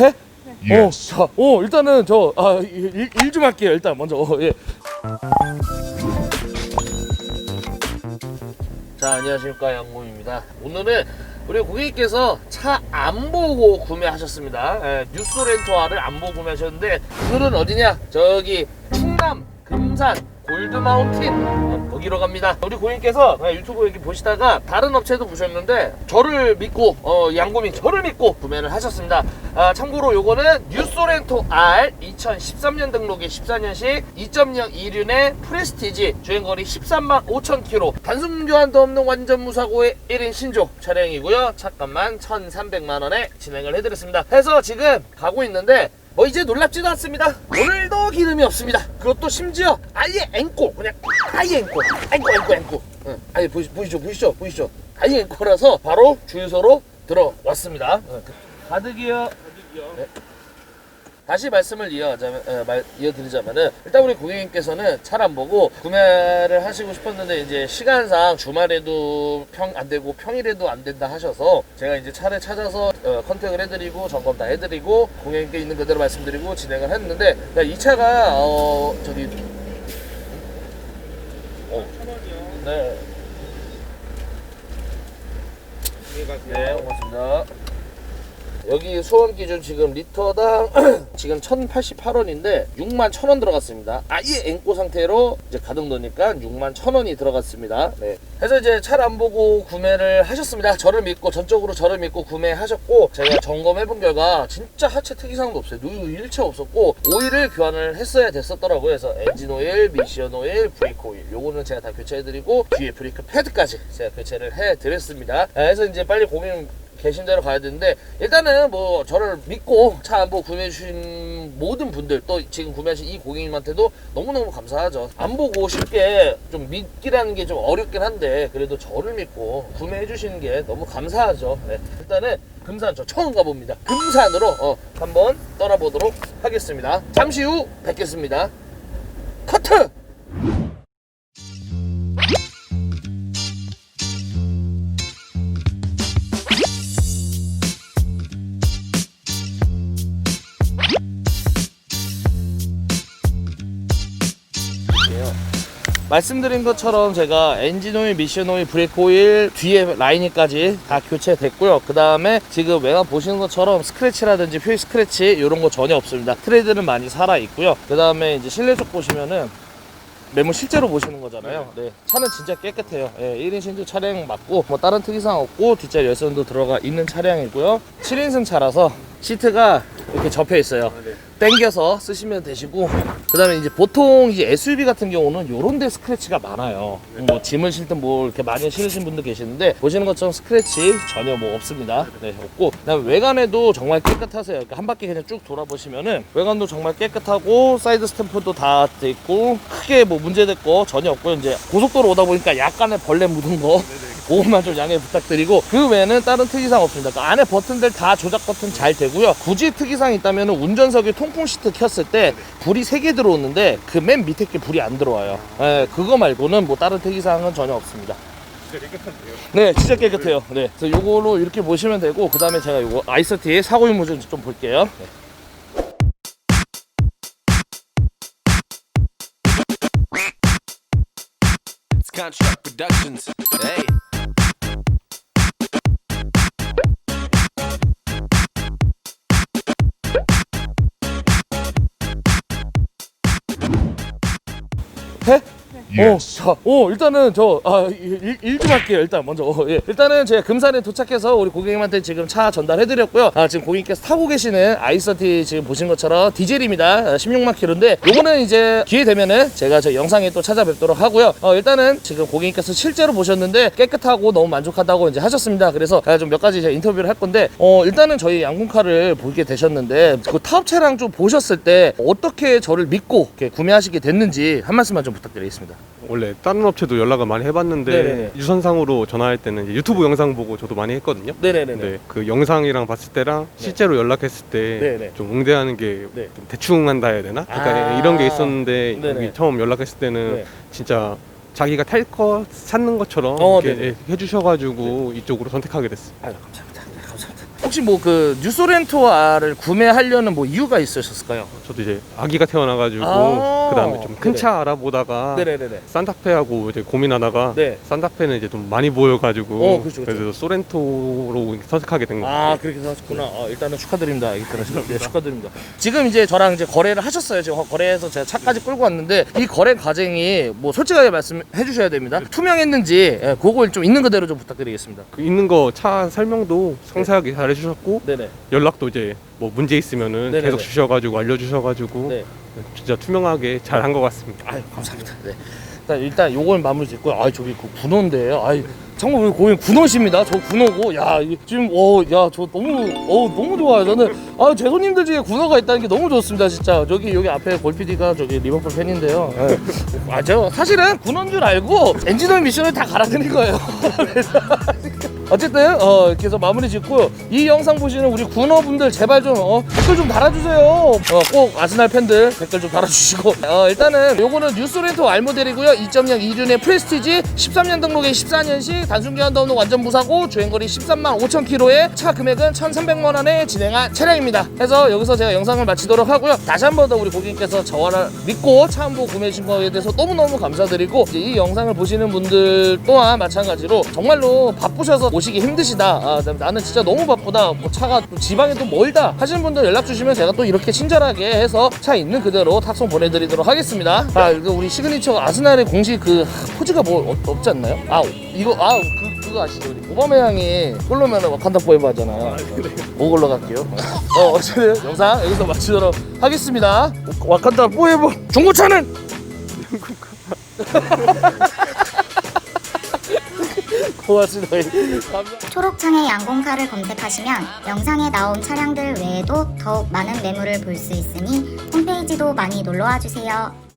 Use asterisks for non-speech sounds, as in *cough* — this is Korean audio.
해? 어, 자, 어, 일단은 저, 아, 일, 일 좀 할게요. 일단 먼저, 어, 예. 자, 안녕하십니까. 양곰입니다. 오늘은 우리 고객님께서 차 안 보고 구매하셨습니다. 예, 뉴스 렌터화를 안 보고 구매하셨는데, 오늘은 어디냐? 저기, 충남, 금산, 골드 마운틴 어, 거기로 갑니다. 우리 고객님께서 유튜브 여기 보시다가 다른 업체도 보셨는데 저를 믿고 어, 양고민 저를 믿고 구매를 하셨습니다. 아, 참고로 요거는 뉴소렌토 R 2013년 등록의 14년식 2.0 이륜의 프레스티지 주행거리 13만 5천 킬로 단순 교환도 없는 완전 무사고의 1인 신조 차량이고요. 차값만 1,300만 원에 진행을 해드렸습니다. 해서 지금 가고 있는데 뭐 이제 놀랍지도 않습니다. 오늘도 기름이 없습니다. 그것도 심지어 아예 앵꼬 그냥 아예 앵꼬 앵꼬 앵꼬 앵꼬. 응. 아예 보시, 보이시죠 보이시죠 보이시죠. 아예 앵꼬라서 바로 주유소로 들어왔습니다. 응. 가득이요. 네. 다시 말씀을 이어하자면, 어, 말, 이어드리자면은, 일단 우리 고객님께서는 차를 안 보고 구매를 하시고 싶었는데, 이제 시간상 주말에도 평, 안 되고 평일에도 안 된다 하셔서, 제가 이제 차를 찾아서, 어, 컨택을 해드리고, 점검 다 해드리고, 고객님께 있는 그대로 말씀드리고 진행을 했는데, 그러니까 이 차가, 어, 저기, 어, 네. 네, 고맙습니다. 여기 수원 기준 지금 리터당 *clears throat* 지금 1,088원인데 6만 1,000원 들어갔습니다. 아예 앵꼬 상태로 이제 가득 넣으니까 6만 1,000원이 들어갔습니다. 네. 그래서 이제 차를 안 보고 구매를 하셨습니다. 저를 믿고 전적으로 저를 믿고 구매하셨고 제가 점검해 본 결과 진짜 하체 특이사항도 없어요. 누유 일체 없었고 오일을 교환을 했어야 됐었더라고요. 그래서 엔진 오일, 미션 오일, 브레이크 오일 요거는 제가 다 교체해 드리고 뒤에 브레이크 패드까지 제가 교체를 해 드렸습니다. 그래서 이제 빨리 고객님 계신 대로 가야 되는데 일단은 뭐 저를 믿고 차 안 보고 구매해 주신 모든 분들 또 지금 구매하신 이 고객님한테도 너무너무 감사하죠. 안 보고 쉽게 좀 믿기라는 게 좀 어렵긴 한데 그래도 저를 믿고 구매해 주시는 게 너무 감사하죠. 네. 일단은 금산 저 처음 가봅니다. 금산으로 어, 한번 떠나보도록 하겠습니다. 잠시 후 뵙겠습니다. 커트! 말씀드린 것처럼 제가 엔진 오일, 미션 오일, 브레이크 오일 뒤에 라이닝까지 다 교체됐고요. 그 다음에 지금 외관 보시는 것처럼 스크래치라든지 휠 스크래치 이런 거 전혀 없습니다. 트레이드는 많이 살아 있고요. 그 다음에 이제 실내 쪽 보시면은 매물 실제로 보시는 거잖아요. 네. 차는 진짜 깨끗해요. 예, 1인 신조 차량 맞고 뭐 다른 특이사항 없고 뒷자리 열선도 들어가 있는 차량이고요. 7인승 차라서 시트가 이렇게 접혀 있어요. 당겨서 쓰시면 되시고 그다음에 이제 보통 이제 SUV 같은 경우는 요런 데 스크래치가 많아요. 뭐 짐을 실든 뭐 이렇게 많이 실으신 분도 계시는데 보시는 것처럼 스크래치 전혀 뭐 없습니다. 네, 없고 그다음에 외관에도 정말 깨끗하세요. 그러니까 한 바퀴 그냥 쭉 돌아보시면은 외관도 정말 깨끗하고 사이드 스탬프도 다 돼 있고 크게 뭐 문제될 거 전혀 없고요. 이제 고속도로 오다 보니까 약간의 벌레 묻은 거 그것만 좀 양해 부탁드리고 그 외에는 다른 특이사항 없습니다. 그 안에 버튼들 다 조작 버튼 잘 되고요. 굳이 특이사항 있다면 운전석에 통풍 시트 켰을 때 불이 세개 들어오는데 그 맨 밑에 게 불이 안 들어와요. 예, 그거 말고는 뭐 다른 특이사항은 전혀 없습니다. 진짜 깨끗한데요. 네, 진짜 깨끗해요. 네, 그래서 요거로 이렇게 보시면 되고 그 다음에 제가 요거 아이서티 사고 유무 좀, 좀 볼게요. 네. It's Productions. Hey. 해? 해? 어, 자, 어, 일단은 저, 아, 일좀 할게요. 일단 먼저. 어, 예. 일단은 제가 금산에 도착해서 우리 고객님한테 지금 차 전달해드렸고요. 아, 지금 고객님께서 타고 계시는 아이서티 지금 보신 것처럼 디젤입니다. 16만 킬로인데, 요거는 이제 기회 되면은 제가 저 영상에 또 찾아뵙도록 하고요. 어, 일단은 지금 고객님께서 실제로 보셨는데 깨끗하고 너무 만족하다고 이제 하셨습니다. 그래서 좀몇 가지 제가 인터뷰를 할 건데, 어, 일단은 저희 양궁카를 보게 되셨는데, 그 타업 차량 좀 보셨을 때 어떻게 저를 믿고 이렇게 구매하시게 됐는지 한 말씀만 좀 부탁드리겠습니다. 원래 다른 업체도 연락을 많이 해봤는데 네네네. 유선상으로 전화할 때는 이제 유튜브 영상 보고 저도 많이 했거든요. 네네네. 근데 그 영상이랑 봤을 때랑 실제로 연락했을 네네. 때좀 응대하는 게좀 네. 대충 한다 해야 되나? 그러니까 아. 이런 게 있었는데 네네. 여기 처음 연락했을 때는 네. 진짜 자기가 탈 거 찾는 것처럼 어, 이렇게 네네. 예, 해주셔가지고 이쪽으로 선택하게 됐어요. 아유 감사합니다. 네, 감사합니다. 혹시 뭐 그 뉴소렌토아를 구매하려는 뭐 이유가 있으셨을까요? 저도 이제 아기가 태어나가지고 아, 그다음에 좀큰 그래. 차 알아보다가 네네네네. 산타페하고 이제 고민하다가 네. 산타페는 이제 좀 많이 보여가지고 어, 그렇죠, 그렇죠. 래서 소렌토로 선택하게 된 거예요. 아 그렇게 하셨구나. 어, 일단은 축하드립니다. 일단은 네, 축하드립니다. 지금 이제 저랑 이제 거래를 하셨어요. 지금 거래해서 제가 차까지 끌고 왔는데 이 거래 과정이 뭐 솔직하게 말씀해 주셔야 됩니다. 투명했는지 예, 그걸 좀 있는 그대로 좀 부탁드리겠습니다. 그 있는 거 차 설명도 상세하게 잘 해주셨고 네네. 연락도 이제 뭐 문제 있으면은 네네네. 계속 주셔가지고 알려주셔가지고 네. 진짜 투명하게 잘 한 것 같습니다. 아유 감사합니다. 네. 일단 일단 요걸 마무리 짓고 아 저기 그 군호인데요. 아이 정말 우리 고객 군호십니다. 저 군호고 야 지금 어야저 너무 어 너무 좋아요. 저는 아제 손님들 중에 군호가 있다는 게 너무 좋습니다. 진짜 저기 여기 앞에 골피디가 저기 리버풀 팬인데요. 예. 아저 사실은 군호인 줄 알고 엔진오일 미션을 다 갈아드린 거예요. *laughs* 그래서 어쨌든 어 이렇게 마무리 짓고 이 영상 보시는 우리 군어분들 제발 좀 어, 댓글 좀 달아주세요. 어, 꼭 아스날 팬들 댓글 좀 달아주시고 *laughs* 어, 일단은 요거는 뉴스렌토 R 모델이고요. 2.0 이륜의 프레스티지 13년 등록에 14년식 단순기한 등록 완전 무사고 주행거리 13만 5천 킬로에 차 금액은 1,300만 원에 진행한 차량입니다. 그래서 여기서 제가 영상을 마치도록 하고요. 다시 한 번 더 우리 고객님께서 저를 믿고 차한번 구매해 주신 거에 대해서 너무너무 감사드리고 이 영상을 보시는 분들 또한 마찬가지로 정말로 바쁘셔서 오시기 힘드시다. 아, 나- 나는 진짜 너무 바쁘다. 뭐 차가 또 지방에 또 멀다 하시는 분들 연락 주시면 제가 또 이렇게 친절하게 해서 차 있는 그대로 탁송 보내드리도록 하겠습니다. 아, 이거 우리 시그니처 아스날의 공식 그 포즈가 뭐 없- 없지 않나요? 아, 이거 아 그, 그거 아시죠? 우리 오바메양이 골로면 와칸다 포에버 하잖아요. 그걸로 갈게요. 어, 어쨌든 영상 여기서 마치도록 하겠습니다. 와칸다 포에버 중고차는 *laughs* 고맙습니다. 초록창에 양공카를 검색하시면 영상에 나온 차량들 외에도 더욱 많은 매물을 볼 수 있으니 홈페이지도 많이 놀러와 주세요.